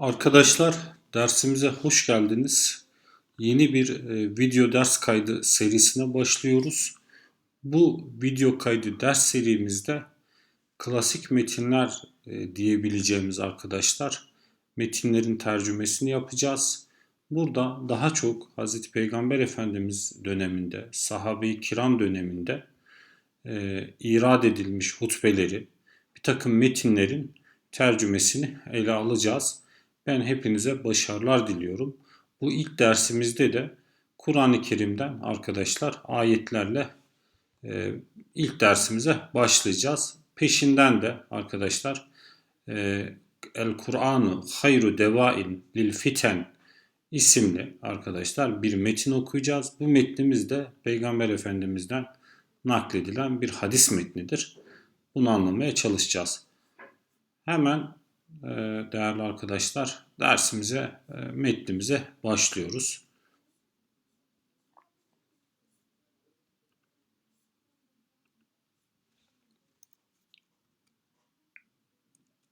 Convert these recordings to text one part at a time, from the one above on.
Arkadaşlar dersimize hoş geldiniz. Yeni bir e, video ders kaydı serisine başlıyoruz. Bu video kaydı ders serimizde klasik metinler e, diyebileceğimiz arkadaşlar metinlerin tercümesini yapacağız. Burada daha çok Hz. Peygamber Efendimiz döneminde, sahabe-i kiram döneminde e, irad edilmiş hutbeleri, bir takım metinlerin tercümesini ele alacağız. Ben hepinize başarılar diliyorum. Bu ilk dersimizde de Kur'an-ı Kerim'den arkadaşlar ayetlerle e, ilk dersimize başlayacağız. Peşinden de arkadaşlar e, El Kur'anu hayru devain lil fiten isimli arkadaşlar bir metin okuyacağız. Bu metnimiz de Peygamber Efendimiz'den nakledilen bir hadis metnidir. Bunu anlamaya çalışacağız. Hemen değerli arkadaşlar dersimize, e, metnimize başlıyoruz.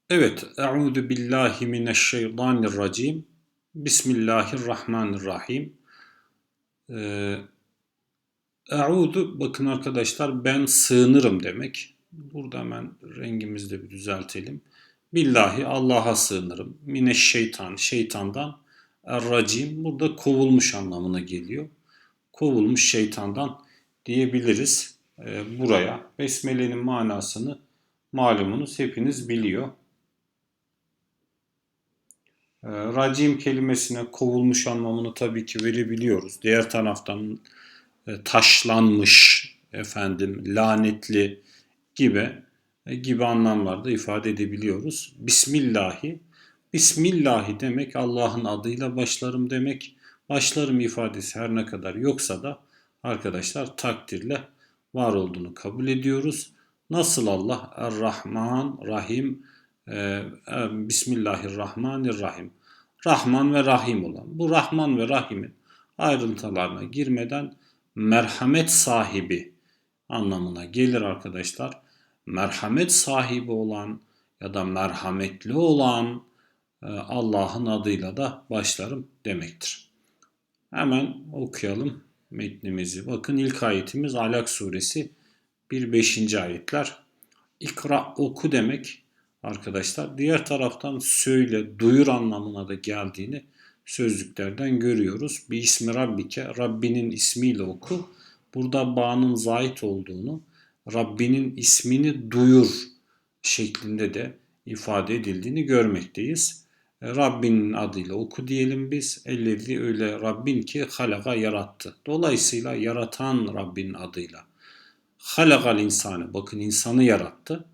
Evet, Euzu billahi mineşşeytanirracim. Bismillahirrahmanirrahim. Euzu bakın arkadaşlar ben sığınırım demek. Burada hemen rengimizi de bir düzeltelim. Billahi Allah'a sığınırım. Mine şeytan, şeytandan. Er-racim burada kovulmuş anlamına geliyor. Kovulmuş şeytandan diyebiliriz e, buraya. Besmele'nin manasını malumunuz hepiniz biliyor. E, racim kelimesine kovulmuş anlamını tabii ki verebiliyoruz. Diğer taraftan e, taşlanmış, efendim lanetli gibi gibi anlamlarda ifade edebiliyoruz. Bismillahi, Bismillahi demek Allah'ın adıyla başlarım demek. Başlarım ifadesi her ne kadar yoksa da arkadaşlar takdirle var olduğunu kabul ediyoruz. Nasıl Allah Er-Rahman, Rahim, e, e, Bismillahirrahmanirrahim. Rahman ve Rahim olan. Bu Rahman ve Rahim'in ayrıntılarına girmeden merhamet sahibi anlamına gelir arkadaşlar merhamet sahibi olan ya da merhametli olan e, Allah'ın adıyla da başlarım demektir. Hemen okuyalım metnimizi. Bakın ilk ayetimiz Alak suresi 1-5. ayetler. İkra oku demek arkadaşlar. Diğer taraftan söyle, duyur anlamına da geldiğini sözlüklerden görüyoruz. Bir ismi Rabbike, Rabbinin ismiyle oku. Burada bağının zait olduğunu, Rabbinin ismini duyur şeklinde de ifade edildiğini görmekteyiz. E, Rabbinin adıyla oku diyelim biz. Ellezi öyle Rabbin ki halaka yarattı. Dolayısıyla yaratan Rabbin adıyla. Halakal insanı. Bakın insanı yarattı.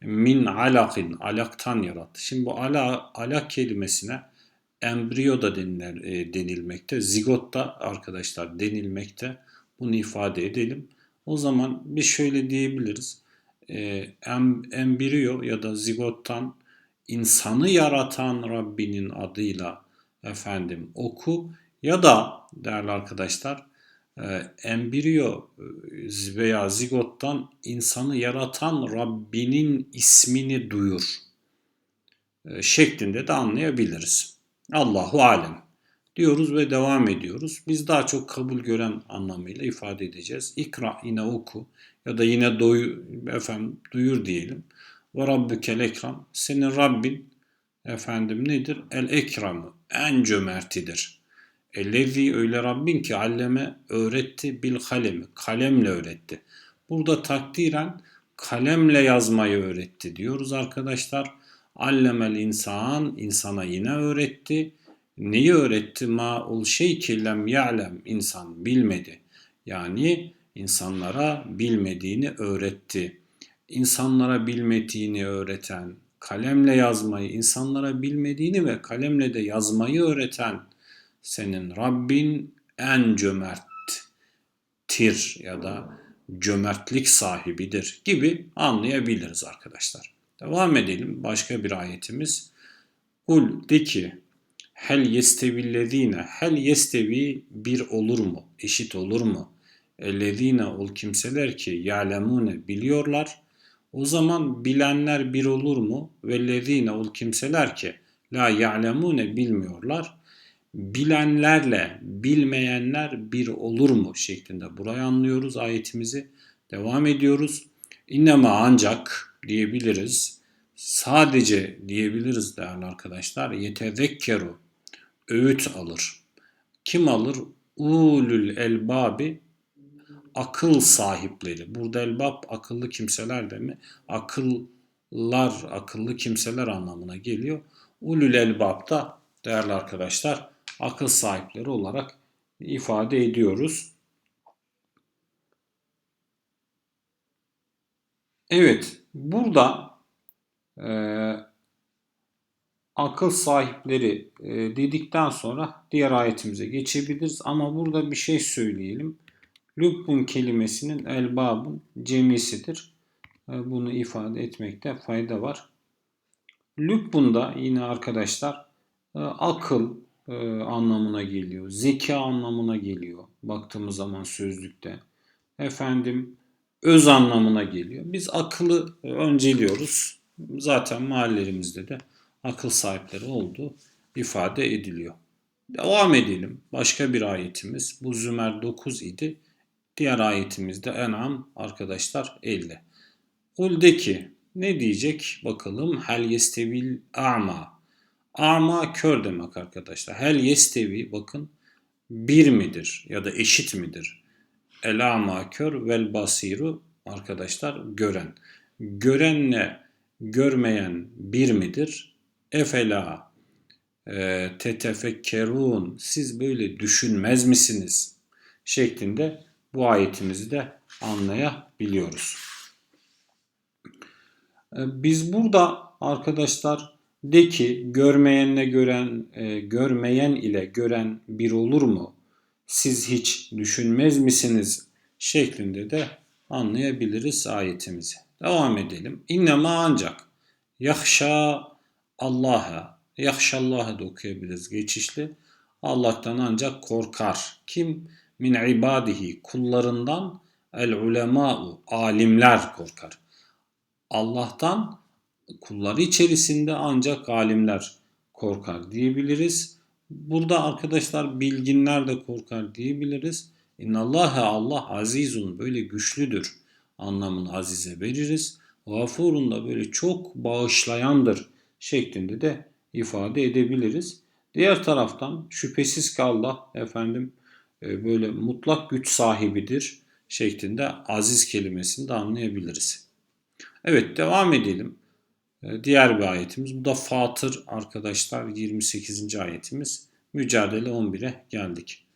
Min alakin. Alaktan yarattı. Şimdi bu ala, alak kelimesine embriyo da e, denilmekte. Zigot da arkadaşlar denilmekte. Bunu ifade edelim. O zaman bir şöyle diyebiliriz. Ee, em, embriyo ya da zigottan insanı yaratan Rabbinin adıyla efendim oku ya da değerli arkadaşlar e, embriyo e, veya zigottan insanı yaratan Rabbinin ismini duyur e, şeklinde de anlayabiliriz. Allahu alem diyoruz ve devam ediyoruz. Biz daha çok kabul gören anlamıyla ifade edeceğiz. İkra yine oku ya da yine doyu, efendim, duyur diyelim. Ve rabbukel ekram. Senin Rabbin efendim nedir? El ekramı. En cömertidir. Ellezi öyle Rabbin ki alleme öğretti bil kalemi. Kalemle öğretti. Burada takdiren kalemle yazmayı öğretti diyoruz arkadaşlar. Allemel insan insana yine öğretti neyi öğretti? Ma ul şey ki lem ya'lem insan bilmedi. Yani insanlara bilmediğini öğretti. İnsanlara bilmediğini öğreten, kalemle yazmayı, insanlara bilmediğini ve kalemle de yazmayı öğreten senin Rabbin en cömerttir ya da cömertlik sahibidir gibi anlayabiliriz arkadaşlar. Devam edelim. Başka bir ayetimiz. Kul de ki Hel yestevillezine hel yestevi bir olur mu? Eşit olur mu? Ellezine ol kimseler ki ya'lemune biliyorlar. O zaman bilenler bir olur mu? Vellezine ol kimseler ki La ya'lemune bilmiyorlar. Bilenlerle bilmeyenler bir olur mu şeklinde burayı anlıyoruz ayetimizi. Devam ediyoruz. İnnema ancak diyebiliriz. Sadece diyebiliriz değerli arkadaşlar. Yetezekkeru öğüt alır. Kim alır? Ulul elbabi akıl sahipleri. Burada elbab akıllı kimseler de mi? Akıllar, akıllı kimseler anlamına geliyor. Ulul elbab da değerli arkadaşlar akıl sahipleri olarak ifade ediyoruz. Evet, burada e, akıl sahipleri e, dedikten sonra diğer ayetimize geçebiliriz. Ama burada bir şey söyleyelim. Lübbun kelimesinin elbabın cemisidir. E, bunu ifade etmekte fayda var. Lübbun da yine arkadaşlar e, akıl anlamına geliyor. Zeka anlamına geliyor. Baktığımız zaman sözlükte. Efendim öz anlamına geliyor. Biz akıllı önceliyoruz. Zaten mahallelerimizde de akıl sahipleri olduğu ifade ediliyor. Devam edelim. Başka bir ayetimiz. Bu Zümer 9 idi. Diğer ayetimizde En'am arkadaşlar 50. Kul de ki ne diyecek bakalım. Hel yestevil a'ma. A'ma kör demek arkadaşlar. Hel yestevi bakın bir midir ya da eşit midir? El a'ma kör vel basiru arkadaşlar gören. Görenle görmeyen bir midir? Efela e, tetefekkerun siz böyle düşünmez misiniz? şeklinde bu ayetimizi de anlayabiliyoruz. E, biz burada arkadaşlar de ki görmeyenle gören, e, görmeyen ile gören bir olur mu? Siz hiç düşünmez misiniz? şeklinde de anlayabiliriz ayetimizi. Devam edelim. İnnema ancak yahşa Allah'a, yahşallah'a da okuyabiliriz geçişli. Allah'tan ancak korkar. Kim? Min ibadihi kullarından el ulema'u alimler korkar. Allah'tan kulları içerisinde ancak alimler korkar diyebiliriz. Burada arkadaşlar bilginler de korkar diyebiliriz. İnnallâhe Allah azizun böyle güçlüdür anlamını azize veririz. Gafurun da böyle çok bağışlayandır şeklinde de ifade edebiliriz. Diğer taraftan şüphesiz ki Allah efendim e, böyle mutlak güç sahibidir şeklinde aziz kelimesini de anlayabiliriz. Evet devam edelim. E, diğer bir ayetimiz. Bu da Fatır arkadaşlar 28. ayetimiz. Mücadele 11'e geldik.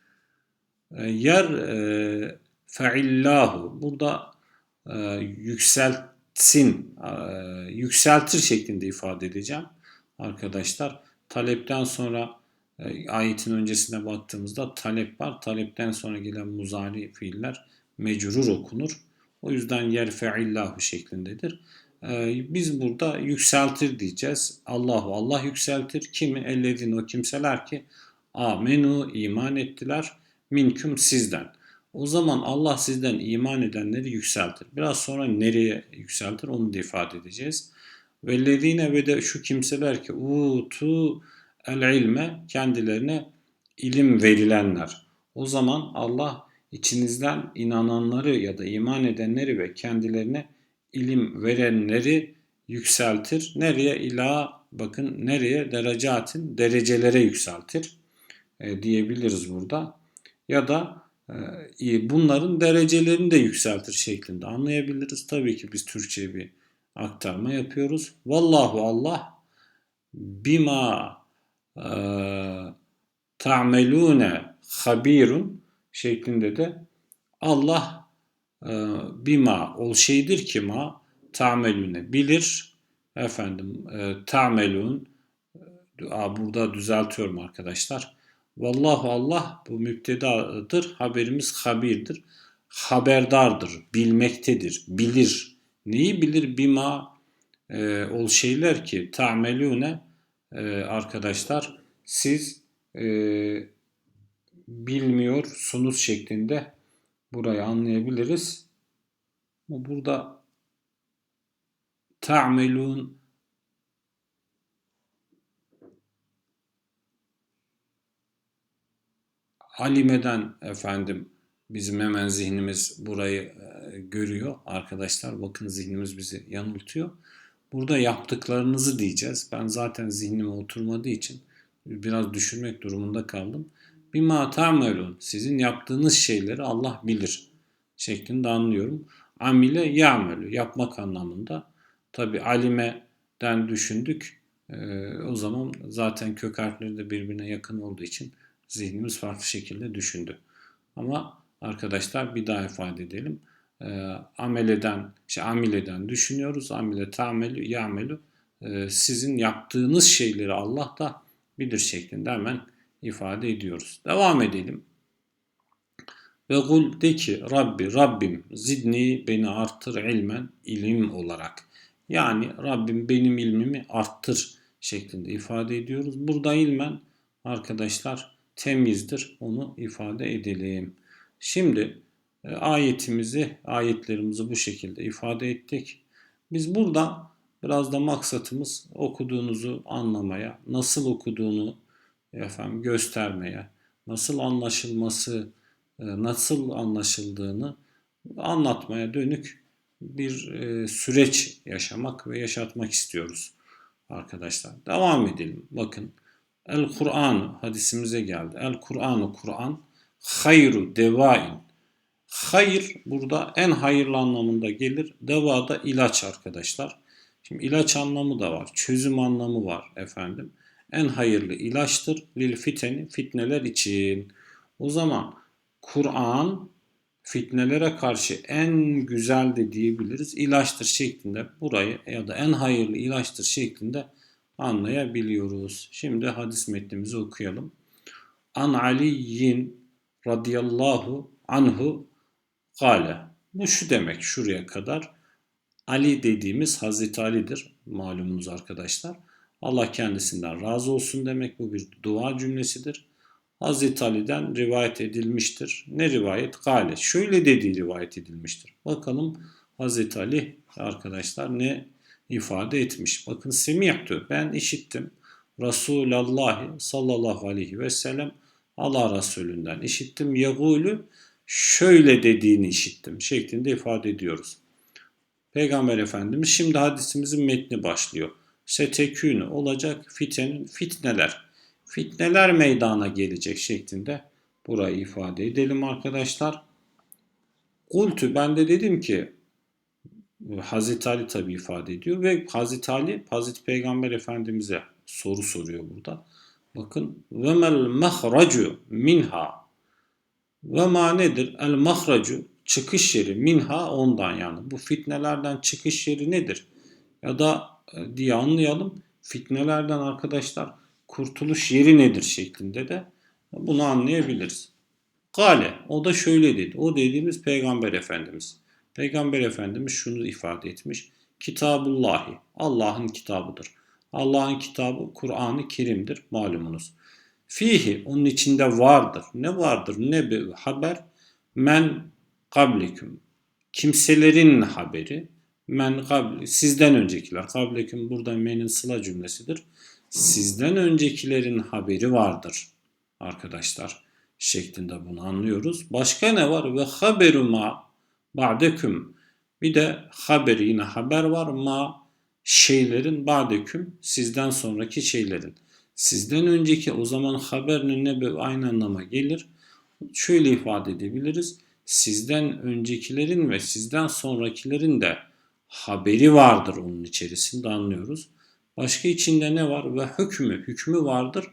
E, yer e, feillahu. Burada e, yükseltsin, e, yükseltir şeklinde ifade edeceğim arkadaşlar. Talepten sonra e, ayetin öncesine baktığımızda talep var. Talepten sonra gelen muzari fiiller mecrur okunur. O yüzden yer feillahu şeklindedir. E, biz burada yükseltir diyeceğiz. Allahu Allah yükseltir. Kimi? Ellezin o kimseler ki amenu iman ettiler minküm sizden. O zaman Allah sizden iman edenleri yükseltir. Biraz sonra nereye yükseltir onu da ifade edeceğiz. Vellezine ve de şu kimseler ki utu el ilme kendilerine ilim verilenler. O zaman Allah içinizden inananları ya da iman edenleri ve kendilerine ilim verenleri yükseltir. Nereye? ila bakın nereye? Derecatin derecelere yükseltir e, diyebiliriz burada. Ya da bunların derecelerini de yükseltir şeklinde anlayabiliriz. Tabii ki biz Türkçe bir aktarma yapıyoruz. Vallahu Allah bima e, ta'melune habirun şeklinde de Allah e, bima ol şeydir ki ma ta'melune bilir efendim e, ta'melun burada düzeltiyorum arkadaşlar. Vallahu Allah bu müptedadır. Haberimiz habirdir. Haberdardır, bilmektedir, bilir. Neyi bilir? Bima e, ol şeyler ki ta'melune e, arkadaşlar siz e, bilmiyorsunuz şeklinde burayı anlayabiliriz. Burada ta'melun alimeden efendim bizim hemen zihnimiz burayı e, görüyor. Arkadaşlar bakın zihnimiz bizi yanıltıyor. Burada yaptıklarınızı diyeceğiz. Ben zaten zihnime oturmadığı için biraz düşürmek durumunda kaldım. Bima ta'melun. Sizin yaptığınız şeyleri Allah bilir şeklinde anlıyorum. Amile ya'melu. Yapmak anlamında. Tabi alimeden düşündük. Ee, o zaman zaten kök harfleri de birbirine yakın olduğu için zihnimiz farklı şekilde düşündü. Ama arkadaşlar bir daha ifade edelim. Ee, ameleden, şey amileden düşünüyoruz. Amile ta'melu ya'melu. Ee, sizin yaptığınız şeyleri Allah da bilir şeklinde hemen ifade ediyoruz. Devam edelim. Ve kul de ki Rabbi Rabbim zidni beni artır ilmen ilim olarak. Yani Rabbim benim ilmimi arttır şeklinde ifade ediyoruz. Burada ilmen arkadaşlar temizdir. Onu ifade edelim. Şimdi e, ayetimizi, ayetlerimizi bu şekilde ifade ettik. Biz burada biraz da maksatımız okuduğunuzu anlamaya, nasıl okuduğunu efendim göstermeye, nasıl anlaşılması, e, nasıl anlaşıldığını anlatmaya dönük bir e, süreç yaşamak ve yaşatmak istiyoruz arkadaşlar. Devam edelim. Bakın El Kur'an hadisimize geldi. El Kur'anu Kur'an hayru devain. Hayır burada en hayırlı anlamında gelir. Deva da ilaç arkadaşlar. Şimdi ilaç anlamı da var. Çözüm anlamı var efendim. En hayırlı ilaçtır. Lil fiteni fitneler için. O zaman Kur'an fitnelere karşı en güzel de diyebiliriz. ilaçtır şeklinde burayı ya da en hayırlı ilaçtır şeklinde anlayabiliyoruz. Şimdi hadis metnimizi okuyalım. An Aliyin radıyallahu anhu gale. Bu şu demek şuraya kadar. Ali dediğimiz Hazreti Ali'dir malumunuz arkadaşlar. Allah kendisinden razı olsun demek bu bir dua cümlesidir. Hazreti Ali'den rivayet edilmiştir. Ne rivayet? Gale. Şöyle dediği rivayet edilmiştir. Bakalım Hazreti Ali arkadaşlar ne ifade etmiş. Bakın semiyatü ben işittim. Resulullah sallallahu aleyhi ve sellem Allah Resulünden işittim. Yagulü şöyle dediğini işittim şeklinde ifade ediyoruz. Peygamber Efendimiz şimdi hadisimizin metni başlıyor. Setekünü olacak fitenin fitneler. Fitneler meydana gelecek şeklinde burayı ifade edelim arkadaşlar. Kultu ben de dedim ki Hazreti Ali tabi ifade ediyor ve Hazreti Ali Hazreti Peygamber Efendimiz'e soru soruyor burada. Bakın ve mel mahracu minha ve ma nedir? El mahracu çıkış yeri minha ondan yani. Bu fitnelerden çıkış yeri nedir? Ya da e, diye anlayalım. Fitnelerden arkadaşlar kurtuluş yeri nedir şeklinde de bunu anlayabiliriz. Gale o da şöyle dedi. O dediğimiz Peygamber Efendimiz. Peygamber Efendimiz şunu ifade etmiş. Kitabullahi Allah'ın kitabıdır. Allah'ın kitabı Kur'an-ı Kerim'dir malumunuz. Fihi onun içinde vardır. Ne vardır? Ne bir haber? Men kabliküm. Kimselerin haberi. Men kabli. Sizden öncekiler. Kabliküm burada menin sıla cümlesidir. Sizden öncekilerin haberi vardır. Arkadaşlar şeklinde bunu anlıyoruz. Başka ne var? Ve haberu ma ba'deküm. Bir de haberi yine haber var. Ma şeylerin ba'deküm sizden sonraki şeylerin. Sizden önceki o zaman haberin ne aynı anlama gelir. Şöyle ifade edebiliriz. Sizden öncekilerin ve sizden sonrakilerin de haberi vardır onun içerisinde anlıyoruz. Başka içinde ne var? Ve hükmü, hükmü vardır.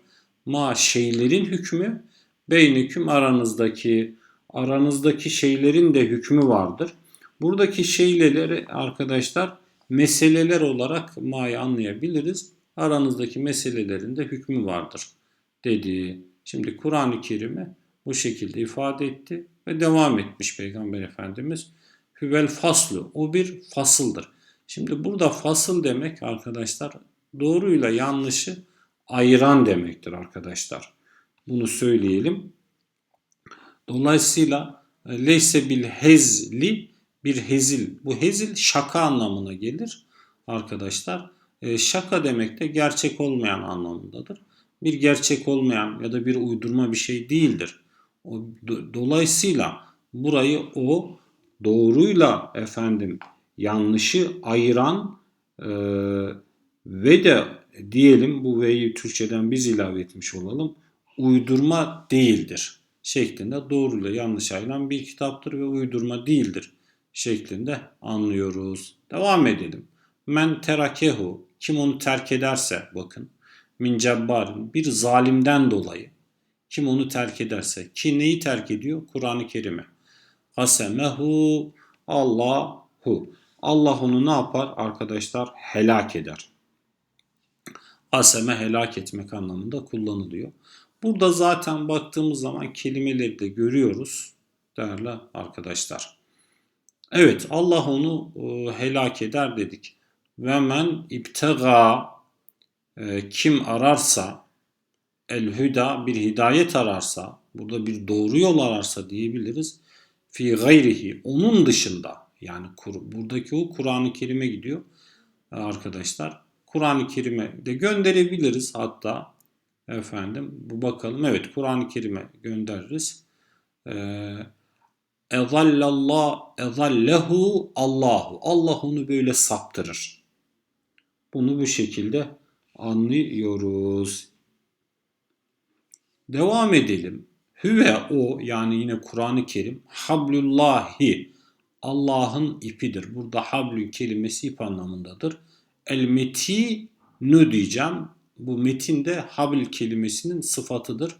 Ma şeylerin hükmü, beynüküm aranızdaki, aranızdaki şeylerin de hükmü vardır. Buradaki şeyleri arkadaşlar meseleler olarak ma'yı anlayabiliriz. Aranızdaki meselelerin de hükmü vardır dedi. Şimdi Kur'an-ı Kerim'i bu şekilde ifade etti ve devam etmiş Peygamber Efendimiz. Hüvel faslu o bir fasıldır. Şimdi burada fasıl demek arkadaşlar doğruyla yanlışı ayıran demektir arkadaşlar. Bunu söyleyelim. Dolayısıyla e, leyse bil hezli bir hezil. Bu hezil şaka anlamına gelir arkadaşlar. E, şaka demek de gerçek olmayan anlamındadır. Bir gerçek olmayan ya da bir uydurma bir şey değildir. Dolayısıyla burayı o doğruyla efendim yanlışı ayıran e, ve de diyelim bu ve'yi Türkçeden biz ilave etmiş olalım uydurma değildir şeklinde doğruyla yanlış ayıran bir kitaptır ve uydurma değildir şeklinde anlıyoruz. Devam edelim. Men terakehu kim onu terk ederse bakın min cebbarin bir zalimden dolayı kim onu terk ederse ki neyi terk ediyor? Kur'an-ı Kerim'i. Hasemehu Allahu. Allah onu ne yapar arkadaşlar? Helak eder. Aseme helak etmek anlamında kullanılıyor. Burada zaten baktığımız zaman kelimeleri de görüyoruz değerli arkadaşlar. Evet Allah onu e, helak eder dedik. Ve men ibtega e, kim ararsa el hüda bir hidayet ararsa burada bir doğru yol ararsa diyebiliriz. Fi gayrihi onun dışında yani kur, buradaki o Kur'an-ı Kerim'e gidiyor arkadaşlar. Kur'an-ı Kerim'e de gönderebiliriz hatta efendim bu bakalım evet Kur'an-ı Kerim'e göndeririz. Ee, Ezallallah, ezallehu Allahu. Allah onu böyle saptırır. Bunu bu şekilde anlıyoruz. Devam edelim. Hüve o yani yine Kur'an-ı Kerim hablullahi Allah'ın ipidir. Burada hablü kelimesi ip anlamındadır. El metinu diyeceğim. Bu metin de habl kelimesinin sıfatıdır.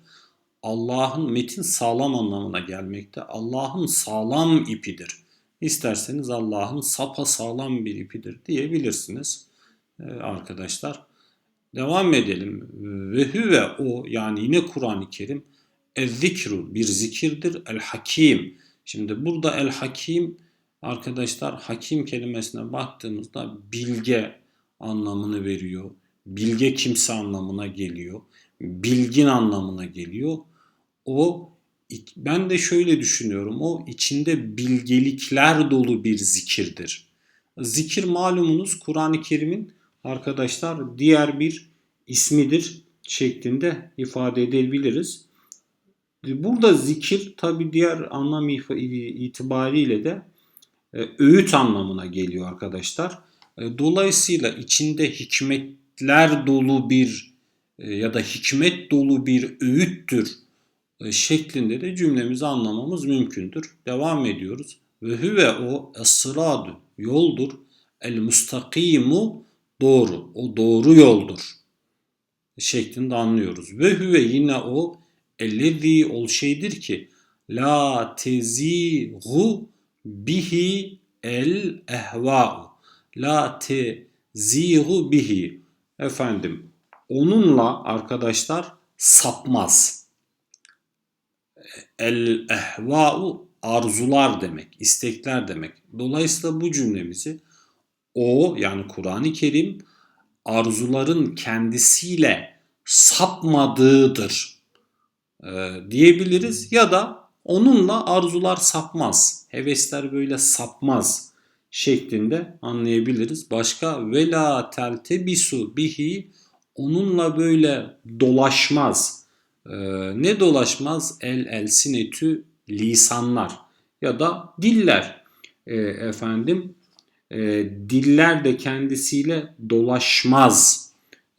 Allah'ın metin sağlam anlamına gelmekte. Allah'ın sağlam ipidir. İsterseniz Allah'ın sapa sağlam bir ipidir diyebilirsiniz ee, arkadaşlar. Devam edelim. Ve hüve o yani yine Kur'an-ı Kerim zikru bir zikirdir. El hakim. Şimdi burada el hakim arkadaşlar hakim kelimesine baktığımızda bilge anlamını veriyor. Bilge kimse anlamına geliyor. Bilgin anlamına geliyor. O ben de şöyle düşünüyorum. O içinde bilgelikler dolu bir zikirdir. Zikir malumunuz Kur'an-ı Kerim'in arkadaşlar diğer bir ismidir şeklinde ifade edebiliriz. Burada zikir tabi diğer anlam itibariyle de e, öğüt anlamına geliyor arkadaşlar. E, dolayısıyla içinde hikmetler dolu bir e, ya da hikmet dolu bir öğüttür şeklinde de cümlemizi anlamamız mümkündür. Devam ediyoruz. Ve huve o esradu yoldur. El mustakimu doğru. O doğru yoldur. Şeklinde anlıyoruz. Ve huve yine o ellezi ol şeydir ki la tezihu bihi el ehva'u. La tezihu bihi. Efendim onunla arkadaşlar sapmaz el ehva'u arzular demek, istekler demek. Dolayısıyla bu cümlemizi o yani Kur'an-ı Kerim arzuların kendisiyle sapmadığıdır e, diyebiliriz ya da onunla arzular sapmaz, hevesler böyle sapmaz şeklinde anlayabiliriz. Başka vela teltebisu bihi onunla böyle dolaşmaz ee, ne dolaşmaz? El el sinetü lisanlar ya da diller. E, efendim e, diller de kendisiyle dolaşmaz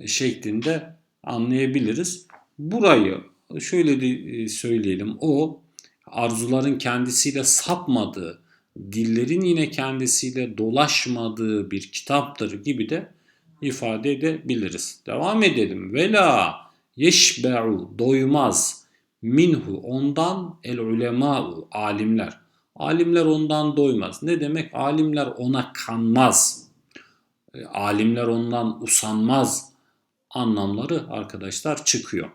şeklinde anlayabiliriz. Burayı şöyle de e, söyleyelim. O arzuların kendisiyle sapmadığı, dillerin yine kendisiyle dolaşmadığı bir kitaptır gibi de ifade edebiliriz. Devam edelim. Vela yeşbe'u doymaz minhu ondan el ulema'u alimler. Alimler ondan doymaz. Ne demek? Alimler ona kanmaz. E, alimler ondan usanmaz anlamları arkadaşlar çıkıyor.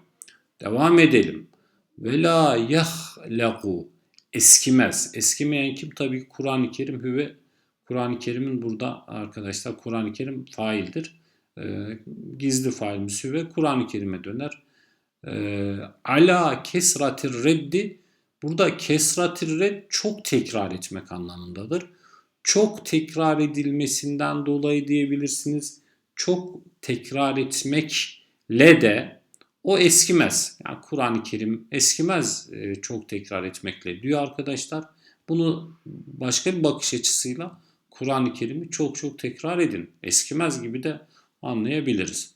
Devam edelim. Ve la yahlaku eskimez. Eskimeyen kim? Tabii Kur'an-ı Kerim hüve Kur'an-ı Kerim'in burada arkadaşlar Kur'an-ı Kerim faildir. Ee, gizli failimiz ve Kur'an-ı Kerim'e döner. Ee, ala kesratir reddi burada kesratir red çok tekrar etmek anlamındadır. Çok tekrar edilmesinden dolayı diyebilirsiniz. Çok tekrar etmekle de O eskimez. Yani Kur'an-ı Kerim eskimez e, çok tekrar etmekle diyor arkadaşlar. Bunu başka bir bakış açısıyla Kur'an-ı Kerim'i çok çok tekrar edin. Eskimez gibi de anlayabiliriz.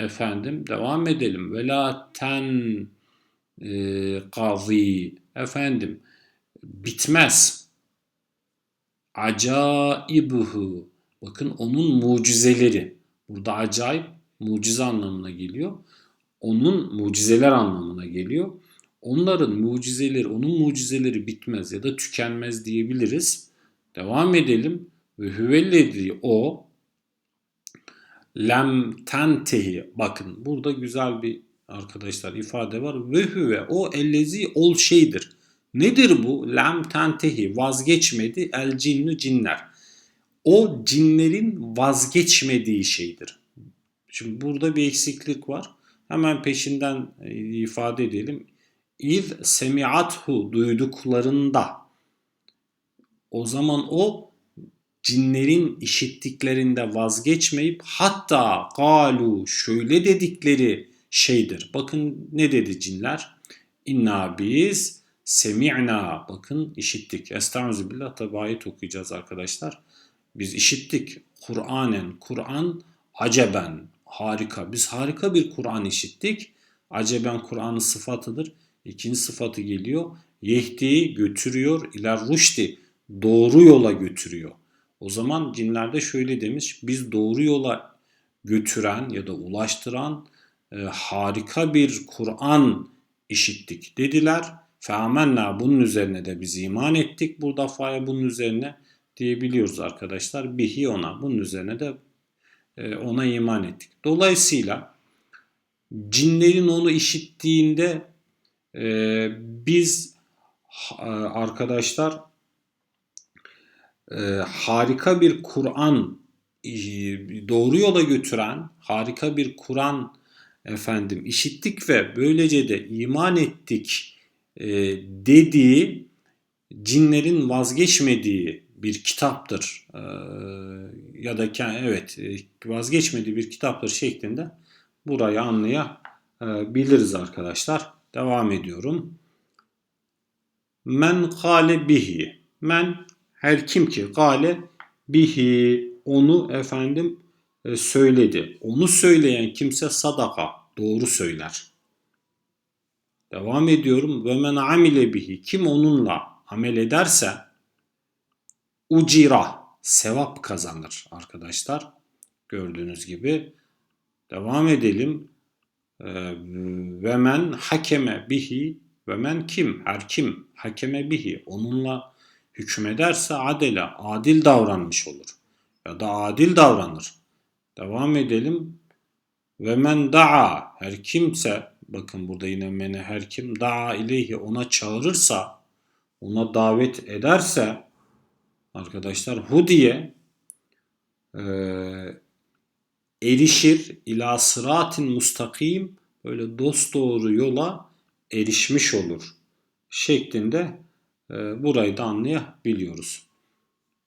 Efendim devam edelim. Ve la ten e, kazi. Efendim bitmez. Acaibuhu. Bakın onun mucizeleri. Burada acayip mucize anlamına geliyor. Onun mucizeler anlamına geliyor. Onların mucizeleri, onun mucizeleri bitmez ya da tükenmez diyebiliriz. Devam edelim. Ve hüvellezi o lem tentehi. Bakın burada güzel bir arkadaşlar ifade var. Ve hüve o ellezi ol şeydir. Nedir bu? Lem tentehi vazgeçmedi el cinnü cinler. O cinlerin vazgeçmediği şeydir. Şimdi burada bir eksiklik var. Hemen peşinden e, ifade edelim. İz semi'athu duyduklarında o zaman o cinlerin işittiklerinde vazgeçmeyip hatta galu şöyle dedikleri şeydir. Bakın ne dedi cinler? İnna biz semi'na bakın işittik. Estaizu billah tabi okuyacağız arkadaşlar. Biz işittik. Kur'anen Kur'an aceben harika. Biz harika bir Kur'an işittik. Aceben Kur'an'ın sıfatıdır. İkinci sıfatı geliyor. Yehdi götürüyor. İler ruşdi doğru yola götürüyor. O zaman cinlerde şöyle demiş. Biz doğru yola götüren ya da ulaştıran e, harika bir Kur'an işittik dediler. Feamenna bunun üzerine de biz iman ettik. Burada faya bunun üzerine diyebiliyoruz arkadaşlar. Bihi ona. Bunun üzerine de ona iman ettik. Dolayısıyla cinlerin onu işittiğinde e, biz e, arkadaşlar harika bir Kur'an doğru yola götüren harika bir Kur'an efendim işittik ve böylece de iman ettik dediği cinlerin vazgeçmediği bir kitaptır e, ya da evet e, vazgeçmediği bir kitaptır şeklinde burayı anlayabiliriz arkadaşlar. Devam ediyorum. Men kale bihi. Men her kim ki kale bihi onu efendim e, söyledi. Onu söyleyen kimse sadaka doğru söyler. Devam ediyorum. Ve men amile bihi kim onunla amel ederse ucira sevap kazanır arkadaşlar. Gördüğünüz gibi. Devam edelim. Ee, ve men hakeme bihi ve men kim her kim hakeme bihi onunla hükmederse adele adil davranmış olur ya da adil davranır. Devam edelim. Ve men daa her kimse bakın burada yine mene her kim daa ileyhi ona çağırırsa ona davet ederse arkadaşlar hudiye e, erişir ila sıratin mustakim böyle dost doğru yola erişmiş olur şeklinde e, burayı da anlayabiliyoruz.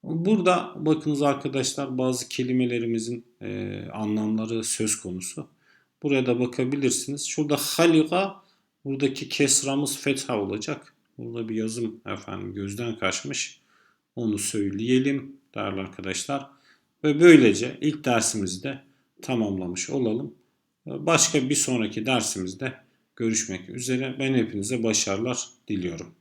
Burada bakınız arkadaşlar bazı kelimelerimizin e, anlamları söz konusu. Buraya da bakabilirsiniz. Şurada halika buradaki kesramız fetha olacak. Burada bir yazım efendim gözden kaçmış. Onu söyleyelim değerli arkadaşlar. Ve böylece ilk dersimizi de tamamlamış olalım. Başka bir sonraki dersimizde görüşmek üzere. Ben hepinize başarılar diliyorum.